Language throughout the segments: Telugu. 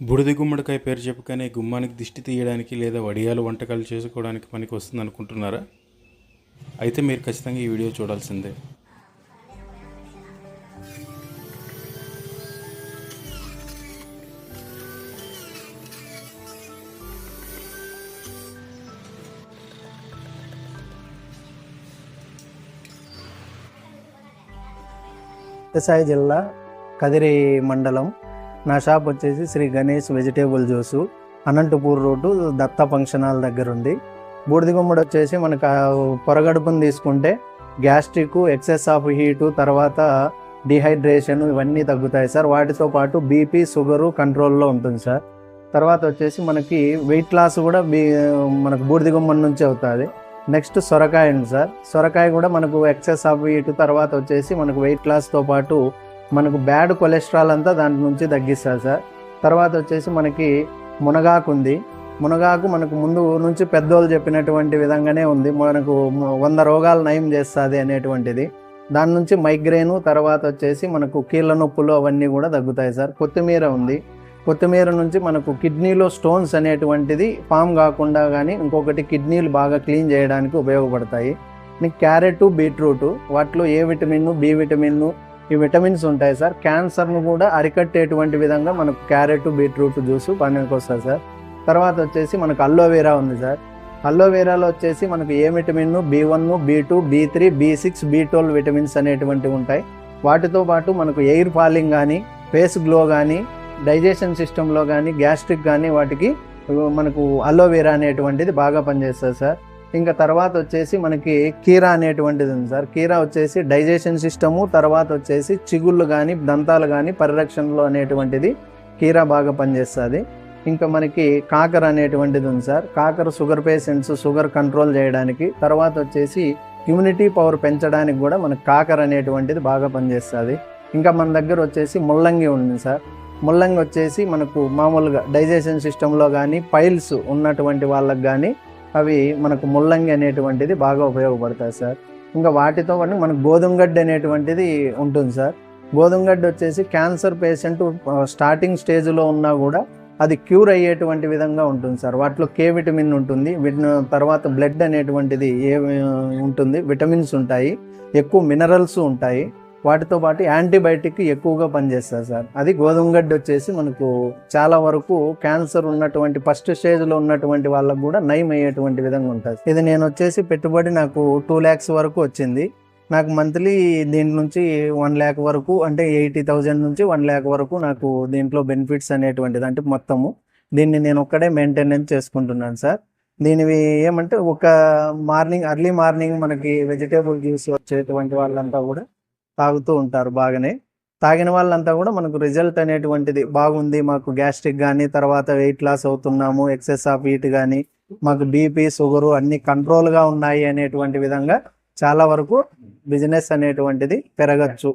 బుడిది గుమ్మడికాయ పేరు చెప్పుకనే గుమ్మానికి దిష్టి తీయడానికి లేదా వడియాలు వంటకాలు చేసుకోవడానికి పనికి వస్తుంది అనుకుంటున్నారా అయితే మీరు ఖచ్చితంగా ఈ వీడియో చూడాల్సిందే. సత్యసాయి జిల్లా కదిరి మండలం నా షాప్ వచ్చేసి Shri Ganesh vegetable juice Anantapur road Datta function hall దగ్గర ఉంది. బూడిదిగుమ్మడి వచ్చేసి మనకు పొరగడుపుని తీసుకుంటే గ్యాస్ట్రిక్ ఎక్సెస్ ఆఫ్ హీటు తర్వాత డిహైడ్రేషన్ ఇవన్నీ తగ్గుతాయి సార్. వాటితో పాటు బీపీ షుగరు కంట్రోల్లో ఉంటుంది సార్. తర్వాత వచ్చేసి మనకి వెయిట్ లాస్ కూడా బీ మనకు బూడిదిగుమ్మడి నుంచి అవుతుంది. నెక్స్ట్ సొరకాయ ఉంది సార్. సొరకాయ కూడా మనకు ఎక్సెస్ ఆఫ్ హీటు తర్వాత వచ్చేసి మనకు వెయిట్ లాస్తో పాటు మనకు బ్యాడ్ కొలెస్ట్రాల్ అంతా దాని నుంచి తగ్గిస్తారు సార్. తర్వాత వచ్చేసి మనకి మునగాకు ఉంది. మునగాకు మనకు ముందు నుంచి పెద్దోళ్ళు చెప్పినటువంటి విధంగానే ఉంది. మనకు వంద రోగాలు నయం చేస్తుంది అనేటువంటిది. దాని నుంచి మైగ్రేను తర్వాత వచ్చేసి మనకు కీళ్ళ నొప్పులు అవన్నీ కూడా తగ్గుతాయి సార్. కొత్తిమీర ఉంది. కొత్తిమీర నుంచి మనకు కిడ్నీలో స్టోన్స్ అనేటువంటిది ఫామ్ కాకుండా కానీ ఇంకొకటి కిడ్నీలు బాగా క్లీన్ చేయడానికి ఉపయోగపడతాయి. నీకు క్యారెట్ బీట్రూట్ వాటిలో A vitamin B vitamin E vitamins ఉంటాయి సార్. క్యాన్సర్ను కూడా అరికట్టేటువంటి విధంగా మనకు క్యారెట్ బీట్రూట్ జ్యూస్ పనికి వస్తుంది సార్. తర్వాత వచ్చేసి మనకు అల్లోవేరా ఉంది సార్. అల్లోవేరాలో వచ్చేసి మనకు A vitamin B one B two B three B six B twelve vitamins అనేటువంటివి ఉంటాయి. వాటితో పాటు మనకు ఎయిర్ ఫాలింగ్ కానీ ఫేస్ గ్లో కానీ డైజెషన్ సిస్టంలో కానీ గ్యాస్ట్రిక్ కానీ వాటికి మనకు అలోవెరా అనేటువంటిది బాగా పనిచేస్తుంది సార్. ఇంకా తర్వాత వచ్చేసి మనకి కీరా అనేటువంటిది ఉంది సార్. కీరా వచ్చేసి డైజెషన్ సిస్టము తర్వాత వచ్చేసి చిగుళ్ళు కానీ దంతాలు కానీ పరిరక్షణలో అనేటువంటిది కీరా బాగా పనిచేస్తుంది. ఇంకా మనకి కాకర అనేటువంటిది ఉంది సార్. కాకర షుగర్ పేషెంట్స్ షుగర్ కంట్రోల్ చేయడానికి తర్వాత వచ్చేసి ఇమ్యూనిటీ పవర్ పెంచడానికి కూడా మనకు కాకర అనేటువంటిది బాగా పనిచేస్తుంది. ఇంకా మన దగ్గర వచ్చేసి ముల్లంగి ఉంది సార్. ముల్లంగి వచ్చేసి మనకు మామూలుగా డైజెషన్ సిస్టంలో కానీ పైల్స్ ఉన్నటువంటి వాళ్ళకి కానీ అవి మనకు ముల్లంగి అనేటువంటిది బాగా ఉపయోగపడతాయి సార్. ఇంకా వాటితో పాటు మనకు గోధుమ గడ్డ అనేటువంటిది ఉంటుంది సార్. గోధుమ గడ్డ వచ్చేసి క్యాన్సర్ పేషెంట్ స్టార్టింగ్ స్టేజ్లో ఉన్నా కూడా అది క్యూర్ అయ్యేటువంటి విధంగా ఉంటుంది సార్. వాటిలో కే విటమిన్ ఉంటుంది. వీటిని తర్వాత బ్లడ్ అనేటువంటిది ఏ ఉంటుంది. విటమిన్స్ ఉంటాయి. ఎక్కువ మినరల్స్ ఉంటాయి. వాటితో పాటు యాంటీబయాటిక్ ఎక్కువగా పనిచేస్తుంది సార్. అది గోధుమ గడ్డి వచ్చేసి మనకు చాలా వరకు క్యాన్సర్ ఉన్నటువంటి ఫస్ట్ స్టేజ్లో ఉన్నటువంటి వాళ్ళకు కూడా నయం అయ్యేటువంటి విధంగా ఉంటుంది. ఇది నేను వచ్చేసి పెట్టుబడి నాకు టూ ల్యాక్స్ వరకు వచ్చింది. నాకు మంత్లీ దీని నుంచి వన్ ల్యాక్ వరకు అంటే ఎయిటీ థౌజండ్ నుంచి వన్ ల్యాక్ వరకు నాకు దీంట్లో బెనిఫిట్స్ అనేటువంటిది అంటే మొత్తము దీన్ని నేను ఒక్కడే మెయింటెనెన్స్ చేసుకుంటున్నాను సార్. దీనివి ఏమంటే ఒక మార్నింగ్ అర్లీ మార్నింగ్ మనకి వెజిటేబుల్ జ్యూస్ వచ్చేటువంటి వాళ్ళంతా కూడా తాగుతూ ఉంటారు బాగానే. తాగిన వాళ్ళంతా కూడా మనకు రిజల్ట్ అనేటువంటిది బాగుంది మాకు గ్యాస్ట్రిక్ కానీ తర్వాత వెయిట్ లాస్ అవుతున్నాము ఎక్సెస్ ఆఫ్ హీట్ కానీ మాకు బీపీ షుగరు అన్ని కంట్రోల్గా ఉన్నాయి అనేటువంటి విధంగా చాలా వరకు బిజినెస్ అనేటువంటిది పెరగచ్చు.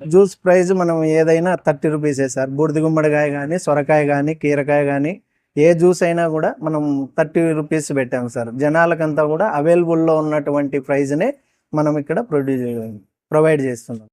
జ్యూస్ ప్రైస్ మనం ఏదైనా థర్టీ రూపీసే సార్. బూడిద గుమ్మడికాయ కానీ సొరకాయ కానీ కీరకాయ కానీ ఏ జ్యూస్ అయినా కూడా మనం థర్టీ రూపీస్ పెట్టాము సార్. జనాలకంతా కూడా అవైలబుల్లో ఉన్నటువంటి ప్రైజ్నే మనం ఇక్కడ ప్రొడ్యూస్ ప్రొవైడ్ చేస్తున్నాం.